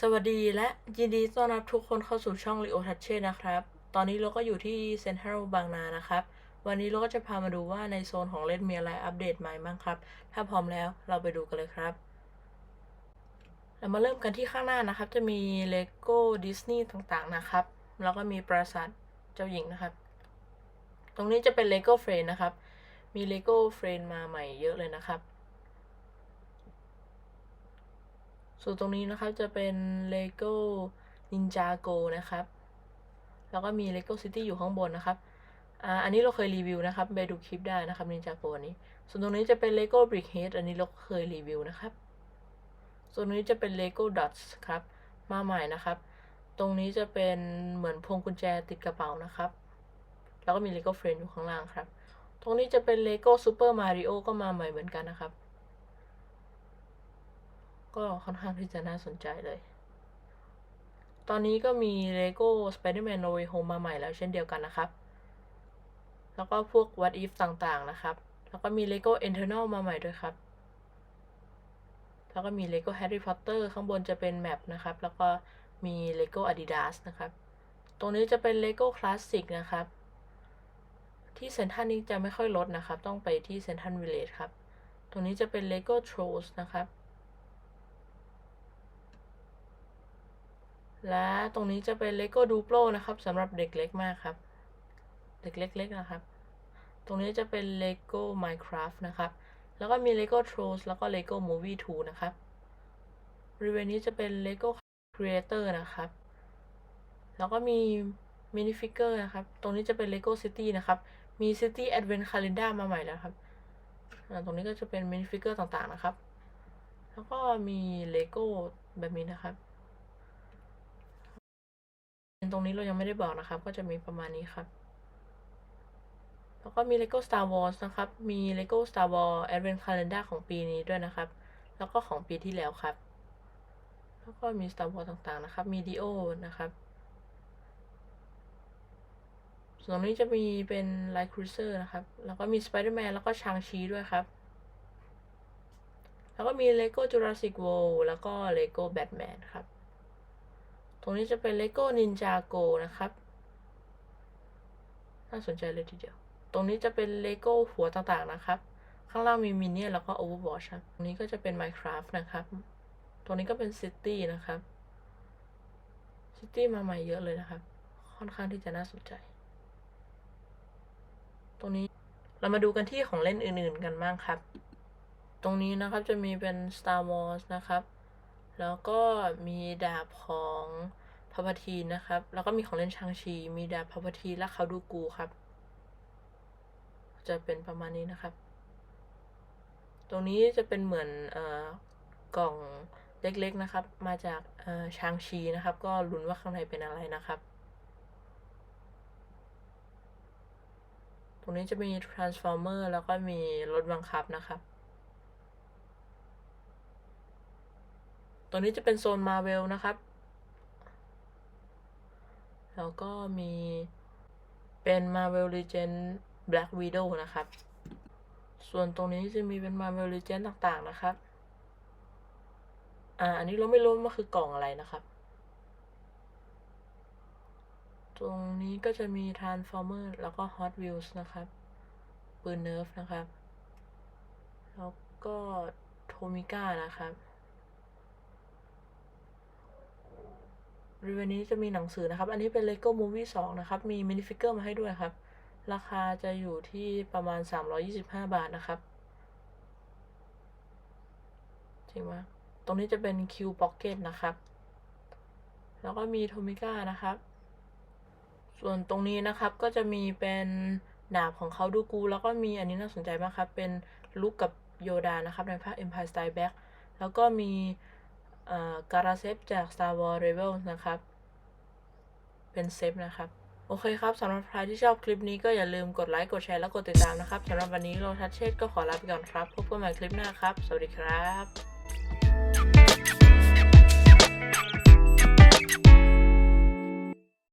สวัสดีและยินดีต้อนรับทุกคนเข้าสู่ช่อง Leo Touch นะครับ ตอนนี้เราก็อยู่ที่เซ็นทรัลบางนานะครับ วันนี้เราก็จะพามาดูว่าในโซนของเล่นมีอะไรอัปเดตใหม่บ้างครับ ถ้าพร้อมแล้วเราไปดูกันเลยครับ เรามาเริ่มกันที่ข้างหน้านะครับ จะมีเลโก้ดิสนีย์ต่างๆนะครับ แล้วก็มีปราสาทเจ้าหญิงนะครับ ตรงนี้จะเป็นเลโก้เฟรนนะครับ มีเลโก้เฟรนมาใหม่เยอะเลยนะครับ ส่วนตรงนี้นะครับจะเป็น LEGO Ninjago นะครับ แล้วก็มี LEGO City อยู่ข้างบนนะครับอ่าอันนี้เราเคยรีวิวนะครับไปดูคลิปได้นะครับ Ninjago อันนี้ ส่วนตรงนี้จะเป็น LEGO Brickhead อันนี้เราก็เคยรีวิวนะครับ ส่วนนี้จะเป็น LEGO Dots ครับ มาใหม่นะครับ ตรงนี้จะเป็นเหมือนพวงกุญแจติดกระเป๋านะครับ แล้วก็มี LEGO Frame อยู่ข้างล่างครับ ตรงนี้จะเป็น LEGO Super Mario ก็มาใหม่เหมือนกันนะครับ ก็ค่อนข้างที่จะน่าสนใจเลย ตอนนี้ก็มี LEGO Spider-Man No Way Home มาใหม่แล้วเช่นเดียวกันนะครับ แล้วก็พวก What If ต่างๆนะครับ แล้วก็มี LEGO Eternal มาใหม่ด้วยครับ แล้วก็มี LEGO Harry Potter ข้างบนจะเป็นแมปนะครับ แล้วก็มี LEGO Adidas นะครับ ตรงนี้จะเป็น LEGO Classic นะครับ ที่เซนทัลนี้จะไม่ค่อยลดนะครับ ต้องไปที่เซนทัลวิลเลจครับ ตรงนี้จะเป็น LEGO Trolls นะครับ และตรงนี้จะเป็น LEGO Duplo นะครับสำหรับเด็กเล็กมากครับ เด็กเล็กๆนะครับ ตรงนี้จะเป็น LEGO Minecraft นะครับ แล้วก็มี LEGO Trolls แล้วก็ LEGO Movie 2 นะครับบริเวณนี้จะเป็น LEGO Creator นะครับ แล้วก็มีมินิฟิกเกอร์นะครับ ตรงนี้จะเป็น LEGO City นะครับ มี City Advent Calendar มาใหม่แล้วครับ ตรงนี้ก็จะเป็นมินิฟิกเกอร์ต่างๆนะครับ แล้วก็มี LEGO แบบนี้นะครับ ตรงนี้เรายังไม่ได้บอกนะครับ ก็จะมีประมาณนี้ครับ แล้วก็มี LEGO Star Wars นะครับ มี LEGO Star Wars Advent Calendar ของปีนี้ด้วยนะครับ แล้วก็ของปีที่แล้วครับ แล้วก็มี Star Wars ต่างๆนะครับ มี Dio นะครับ ส่วนตรงนี้จะมีเป็น Light Cruiser นะครับ แล้วก็มี Spider-Man แล้วก็ชางชีด้วยครับ แล้วก็มี LEGO Jurassic World แล้วก็ LEGO Batman ครับ ตรงนี้จะเป็น LEGO Ninjago นะครับ น่าสนใจเลยทีเดียว ตรงนี้จะเป็น LEGO หัวต่างๆนะครับ ข้างล่างมี Minion แล้วก็ Overwatch ครับตรงนี้ก็จะเป็น Minecraft นะครับ ตรงนี้ก็เป็น City นะครับ City มาใหม่เยอะเลยนะครับ ค่อนข้างที่จะน่าสนใจ ตรงนี้เรามาดูกันที่ของเล่นอื่นๆกันบ้างครับ ตรงนี้นะครับจะมีเป็น Star Wars นะครับ แล้วก็มีดาบของพาพาทีนะครับ แล้วก็มีของเล่นชางชี มีดาบพาพาทีและเขาดูกูครับ จะเป็นประมาณนี้นะครับ ตรงนี้จะเป็นเหมือนเอ่อกล่องเล็กๆนะครับ มาจากเอ่อชางชีนะครับ ก็ลุ้นว่าข้างในเป็นอะไรนะครับ ตรงนี้จะมี transformer แล้วก็มีรถบังคับนะครับ ตรงนี้จะเป็นโซนมาเวลนะครับ แล้วก็มีเป็น Marvel Legend Black Widow นะครับ ส่วนตรงนี้จะมีเป็น Marvel Legend ต่างๆนะครับ อ่า อันนี้เราไม่รู้ว่ามันคือกล่องอะไรนะครับ ตรงนี้ก็จะมี Transformer แล้วก็ Hot Wheels นะครับ ปืนเนิร์ฟนะครับ แล้วก็โทมิก้านะครับ บริเวณนี้จะมีหนังสือนะครับ อันนี้เป็น LEGO Movie 2 นะครับ มีมินิฟิกเกอร์มาให้ด้วยครับ ราคาจะอยู่ที่ประมาณ 325 บาทนะครับจริงไหมตรงนี้จะเป็น Q Pocket นะครับ แล้วก็มีโทมิก้านะครับ ส่วนตรงนี้นะครับก็จะมีเป็นดาบของเขาดูกู แล้วก็มีอันนี้น่าสนใจมากครับ เป็นลุกกับโยดานะครับ ในภาค Empire Strikes Back แล้วก็มี การาเซฟจาก Star Wars Rebels นะครับ เป็นเซฟนะครับ โอเคครับสำหรับใครที่ชอบคลิปนี้ก็อย่าลืมกดไลค์ กดแชร์ และกดติดตามนะครับสำหรับวันนี้โลทัชเชตก็ขอลาไปก่อนครับ พบกันใหม่คลิปหน้าครับ สวัสดีครับ